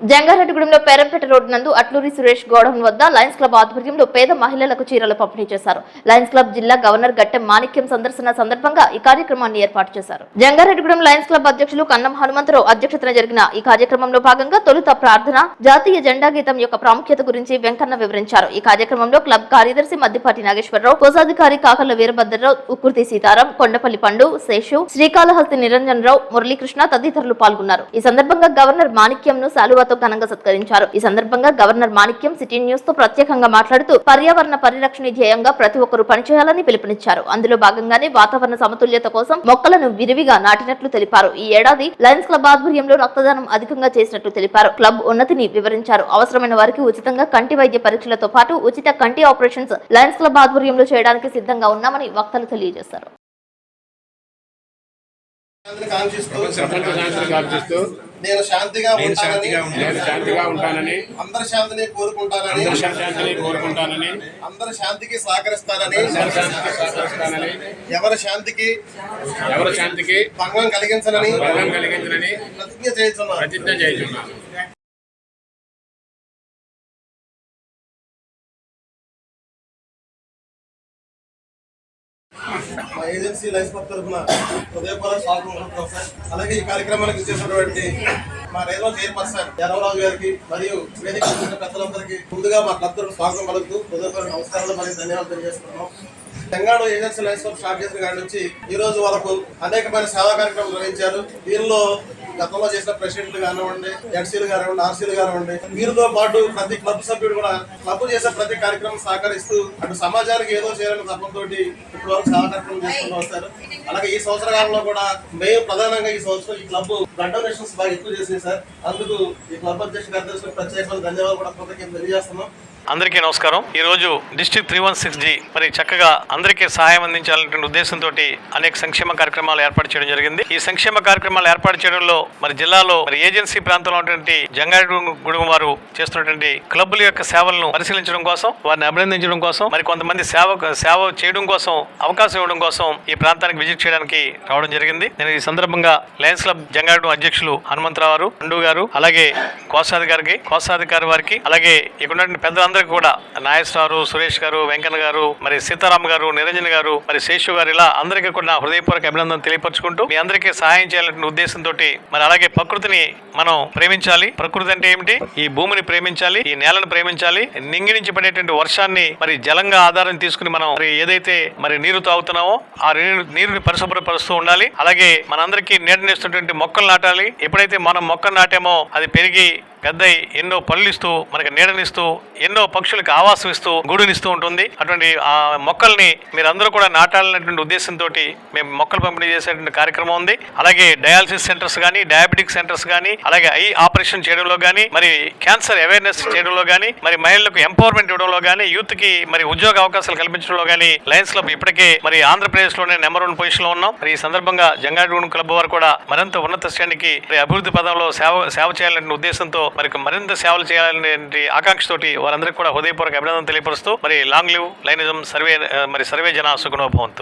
జంగారెడ్డిగూడెంలో Perampeta road నందు Atluri Suresh godown వద్ద Lions club ఆధ్వర్యంలో పేద మహిళలకు చీరలు పంపిణీ చేశారు. లయన్స్ క్లబ్ జిల్లా గవర్నర్ గట్టె మాణిక్యం సందర్శన సందర్భంగా ఈ కార్యక్రమాన్ని ఏర్పాటు చేశారు. జంగారెడ్డిగూడెం లయన్స్ క్లబ్ అధ్యక్షులు కన్నం హనుమంతరావు అధ్యక్షతన జరిగిన ఈ కార్యక్రమంలో భాగంగా తొలుత ప్రార్థన జాతీయ జెండా గీతం యొక్క ప్రాముఖ్యత గురించి వెంకన్న వివరించారు. ఈ కార్యక్రమంలో క్లబ్ కార్యదర్శి మద్దిపాటి నాగేశ్వరరావు కోశాధికారి కాకర్ల వీరభద్రరావు ఉక్కుర్తి సీతారాం కొండపల్లి పండు శేషు శ్రీకాళహస్తి నిరంజన్ రావు మురళీకృష్ణ తదితరులు పాల్గొన్నారు. ఈ సందర్భంగా గవర్నర్ మాణిక్యంను శాలువాతో ఘనంగా సత్కరించారు. ఈ సందర్భంగా గవర్నర్ మాణిక్యం సిటీ న్యూస్తో ప్రత్యేకంగా మాట్లాడుతూ పర్యావరణ పరిరక్షణ ధ్యేయంగా ప్రతి ఒక్కరూ పనిచేయాలని పిలుపునిచ్చారు. అందులో భాగంగానే వాతావరణ సమతుల్యత కోసం మొక్కలను విరివిగా నాటినట్లు తెలిపారు. ఈ ఏడాది లయన్స్ క్లబ్ ఆధ్వర్యంలో రక్తదానం అధికంగా చేసినట్లు తెలిపారు. క్లబ్ ఉన్నతిని వివరించారు. అవసరమైన వారికి ఉచితంగా కంటి వైద్య పరీక్షలతో పాటు ఉచిత కంటి ఆపరేషన్స్ లయన్స్ క్లబ్ ఆధ్వర్యంలో చేయడానికి సిద్ధంగా ఉన్నామని వక్తలు తెలియజేశారు. నేను శాంతిగా నేను ఉంటానని శాంతిగా ఉంటానని, నేను శాంతిగా ఉంటానని అందరి శాంతిని కోరుకుంటానని అందరి శాంతిని కోరుకుంటానని అందరి శాంతికి సహకరిస్తానని సహకరిస్తానని ఎవరి శాంతికి ఎవరి శాంతికి భంగం కలిగించనని భంగం కలిగించనని ప్రతిజ్ఞ చేస్తున్నాను ప్రతిజ్ఞ చేస్తున్నాను మా ఏజెన్సీ లైఫ్ క్లబ్ తరఫున హృదయపూర్వక స్వాగతం సార్ అలాగే ఈ కార్యక్రమానికి ఇచ్చేసినటువంటి మా రైల్వే చైర్పర్సన్ యనవరాజు గారికి మరియు వేదిక పెద్దలందరికీ ముందుగా మా క్లబ్ స్వాగతం పలుకుతూ హృదయపూర్వక నమస్కారాలు మరియు ధన్యవాదాలు తెలియజేస్తున్నాం తెలంగాణ ఏజెన్సీ లైఫ్ స్టార్ట్ చేసిన కాడి నుంచి ఈ రోజు వరకు అనేకమైన సేవా కార్యక్రమాలు నిర్వహించారు. దీనిలో గతంలో చేసిన ప్రెసిడెంట్లు కానివ్వండి ఎడ్సీలు కానివ్వండి ఆర్సీలు కానివ్వండి వీరితో పాటు ప్రతి క్లబ్ సభ్యుడు కూడా క్లబ్ చేసే ప్రతి కార్యక్రమం సహకరిస్తూ అటు సమాజానికి ఏదో చేయాలని తప్పంతో ఇప్పటి వరకు చాలా కార్యక్రమం చేసుకుంటూ వస్తారు. అలాగే ఈ సంవత్సర కాలంలో కూడా మేము ప్రధానంగా ఈ సంవత్సరం ఈ క్లబ్ బ్లడ్ డొనేషన్స్ బాగా ఎక్కువ చేసింది సార్. అందుకు ఈ క్లబ్ అధ్యక్ష కార్యదర్శులకు ప్రత్యేకమైన ధన్యవాదాలు కూడా కృతజ్ఞతలు తెలియజేస్తున్నాం. అందరికీ నమస్కారం. ఈ రోజు district three one six G మరి చక్కగా అందరికీ సహాయం అందించాలనేటువంటి ఉద్దేశంతో అనేక సంక్షేమ కార్యక్రమాలు ఏర్పాటు చేయడం జరిగింది. ఈ సంక్షేమ కార్యక్రమాలు ఏర్పాటు చేయడంలో మరి జిల్లాలో మరి ఏజెన్సీ ప్రాంతంలో ఉన్నటువంటి జంగారెడ్డిగూడెం వారు చేస్తున్నటువంటి క్లబ్బుల యొక్క సేవలను పరిశీలించడం కోసం వారిని అభినందించడం కోసం మరి కొంతమంది సేవ సేవ చేయడం కోసం అవకాశం ఇవ్వడం కోసం ఈ ప్రాంతానికి విజిట్ చేయడానికి రావడం జరిగింది. నేను ఈ సందర్భంగా లయన్స్ క్లబ్ జంగారెడ్డి అధ్యక్షులు హనుమంతరావు గారు అండు గారు అలాగే కోశాధికారికి కోశాధికారి వారికి అలాగే ఇక్కడ పెద్ద పెద్దలందరికీ కూడా నాగేశ్వరరావు సురేష్ గారు వెంకన్న గారు మరి సీతారాం గారు నిరంజన్ గారు మరి శేషు గారు ఇలా అందరికీ కూడా నా హృదయపూర్వక అభినందన తెలియపరుచుకుంటూ మీ అందరికీ సహాయం చేయాలనే ఉద్దేశంతో మరి అలాగే ప్రకృతిని మనం ప్రేమించాలి. ప్రకృతి అంటే ఏమిటి? ఈ భూమిని ప్రేమించాలి ఈ నేలను ప్రేమించాలి నింగి నుంచి పడేటువంటి వర్షాన్ని మరి జలంగా ఆధారం తీసుకుని మనం మరి ఏదైతే మరి నీరు తాగుతున్నామో ఆ నీరు నీరుని పరిశుభ్రపరుస్తూ ఉండాలి. అలాగే మనందరికీ నీడనిస్తున్నటువంటి మొక్కలు నాటాలి. ఎప్పుడైతే మనం మొక్కలు నాటామో అది పెరిగి పెద్దయి ఎన్నో పనులు ఇస్తూ మనకి నీడనిస్తూ ఎన్నో పక్షులకు ఆవాసం ఇస్తూ గూడునిస్తూ ఉంటుంది. అటువంటి ఆ మొక్కల్ని మీరందరూ కూడా నాటాలనేటువంటి ఉద్దేశంతో మేము మొక్కలు పంపిణీ చేసేటువంటి కార్యక్రమం ఉంది. అలాగే డయాలసిస్ సెంటర్స్ కానీ డయాబెటిక్ సెంటర్స్ కానీ అలాగే ఐ ఆపరేషన్ చేయడంలో కానీ మరి క్యాన్సర్ అవేర్నెస్ చేయడంలో కానీ మరి మహిళలకు ఎంపవర్మెంట్ ఇవ్వడంలో కానీ యూత్కి మరి ఉద్యోగ అవకాశాలు కల్పించడంలో కానీ లయన్స్ క్లబ్ ఇప్పటికే మరి ఆంధ్రప్రదేశ్లోనే నెంబర్ వన్ పొజిషన్లో ఉన్నాం. మరి ఈ సందర్భంగా జంగారెడ్డి క్లబ్ వారు కూడా మరింత ఉన్నత శ్రేణికి మరి అభివృద్ధి పదంలో సేవ సేవ చేయాలనే ఉద్దేశంతో మరి మరింత సేవలు చేయాలనే ఆకాంక్షతోటి వారందరికీ కూడా హృదయపూర్వక అభినందన తెలియపరుస్తూ మరి లాంగ్ లివ్ లైనిజం సర్వే మరి సర్వే జన సుఖనోభవంతు.